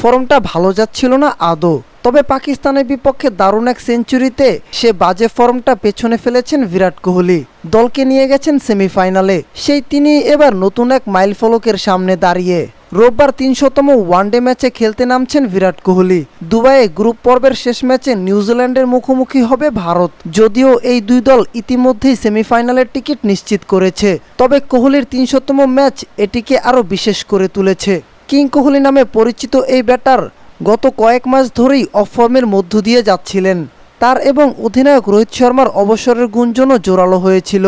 ফর্মটা ভালো যাচ্ছিল না আদৌ। তবে পাকিস্তানের বিপক্ষে দারুণ এক সেঞ্চুরিতে সে বাজে ফর্মটা পেছনে ফেলেছেন বিরাট কোহলি। দলকে নিয়ে গেছেন সেমিফাইনালে। সেই তিনি এবার নতুন এক মাইলফলকের সামনে দাঁড়িয়ে। রোববার তিনশোতম ওয়ানডে ম্যাচে খেলতে নামছেন বিরাট কোহলি। দুবাইয়ে গ্রুপ পর্বের শেষ ম্যাচে নিউজিল্যান্ডের মুখোমুখি হবে ভারত। যদিও এই দুই দল ইতিমধ্যেই সেমিফাইনালের টিকিট নিশ্চিত করেছে। তবে কোহলির তিনশোতম ম্যাচ এটিকে আরও বিশেষ করে তুলেছে। কিং কোহলি নামে পরিচিত এই ব্যাটার গত কয়েক মাস ধরেই অফ ফর্মের মধ্য দিয়ে যাচ্ছিলেন। তার এবং অধিনায়ক রোহিত শর্মার অবসরের গুঞ্জনও জোরালো হয়েছিল।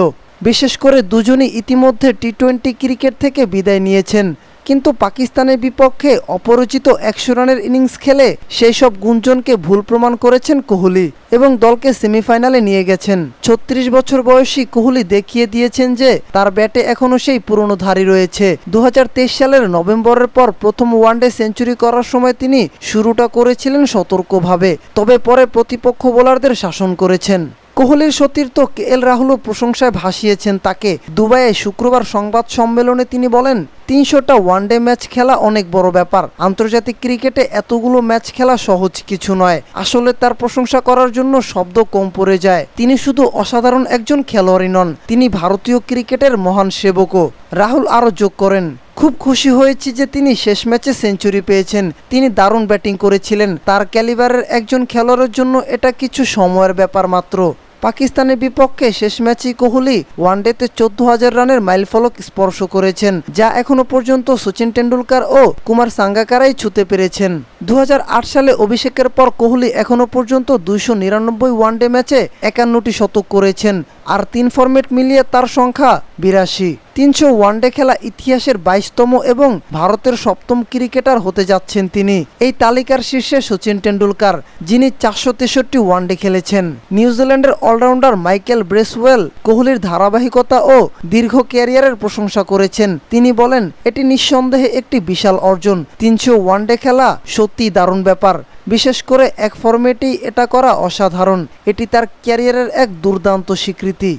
বিশেষ করে দুজনই ইতিমধ্যে টি টোয়েন্টি ক্রিকেট থেকে বিদায় নিয়েছেন। কিন্তু পাকিস্তানের বিপক্ষে অপরিচিত একশো রানের ইনিংস খেলে সেই সব গুঞ্জনকে ভুল প্রমাণ করেছেন কোহলি এবং দলকে সেমিফাইনালে নিয়ে গেছেন। ছত্রিশ বছর বয়সী কোহলি দেখিয়ে দিয়েছেন যে তার ব্যাটে এখনও সেই পুরনো ধারী রয়েছে। দু হাজার তেইশ সালের নভেম্বরের পর প্রথম ওয়ানডে সেঞ্চুরি করার সময় তিনি শুরুটা করেছিলেন সতর্কভাবে, তবে পরে প্রতিপক্ষ বোলারদের শাসন করেছেন। কোহলির সতীর্থ কে এল রাহুলও প্রশংসায় ভাসিয়েছেন তাকে। দুবাইয়ে শুক্রবার সংবাদ সম্মেলনে তিনি বলেন, তিনশোটা ওয়ানডে ম্যাচ খেলা অনেক বড় ব্যাপার। আন্তর্জাতিক ক্রিকেটে এতগুলো ম্যাচ খেলা সহজ কিছু নয়। আসলে তার প্রশংসা করার জন্য শব্দ কম পড়ে যায়। তিনি শুধু অসাধারণ একজন খেলোয়াড়ই নন, তিনি ভারতীয় ক্রিকেটের মহান সেবকও। রাহুল আরও যোগ করেন, খুব খুশি হয়েছি যে তিনি শেষ ম্যাচে সেঞ্চুরি পেয়েছেন। তিনি দারুণ ব্যাটিং করেছিলেন। তার ক্যালিবারের একজন খেলোয়াড়ের জন্য এটা কিছু সময়ের ব্যাপার মাত্র। পাকিস্তানের বিপক্ষে শেষ ম্যাচেই কোহলি ওয়ানডেতে চোদ্দ হাজার রানের মাইলফলক স্পর্শ করেছেন, যা এখনও পর্যন্ত সচিন টেন্ডুলকার ও কুমার সাঙ্গাকারাই ছুতে পেরেছেন। দু হাজার আট সালে অভিষেকের পর কোহলি এখনও পর্যন্ত দুইশো নিরানব্বই ওয়ানডে ম্যাচে একান্নটি শতক করেছেন, আর তিন ফরম্যাট মিলিয়ে তার সংখ্যা বিরাশি। তিনশো ওয়ানডে খেলা ইতিহাসের বাইশতম এবং ভারতের সপ্তম ক্রিকেটার হতে যাচ্ছেন তিনি। এই তালিকার শীর্ষে সচিন টেন্ডুলকার যিনি চারশো তেষট্টি ওয়ানডে খেলেছেন। নিউজিল্যান্ডের অলরাউন্ডার মাইকেল ব্রেসওয়েল কোহলির ধারাবাহিকতা ও দীর্ঘ ক্যারিয়ারের প্রশংসা করেছেন। তিনি বলেন, এটি নিঃসন্দেহে একটি বিশাল অর্জন। তিনশো ওয়ানডে খেলা সত্যিই দারুণ ব্যাপার। বিশেষ করে এক ফরম্যাটেই এটা করা অসাধারণ। এটি তার ক্যারিয়ারের এক দুর্দান্ত স্বীকৃতি।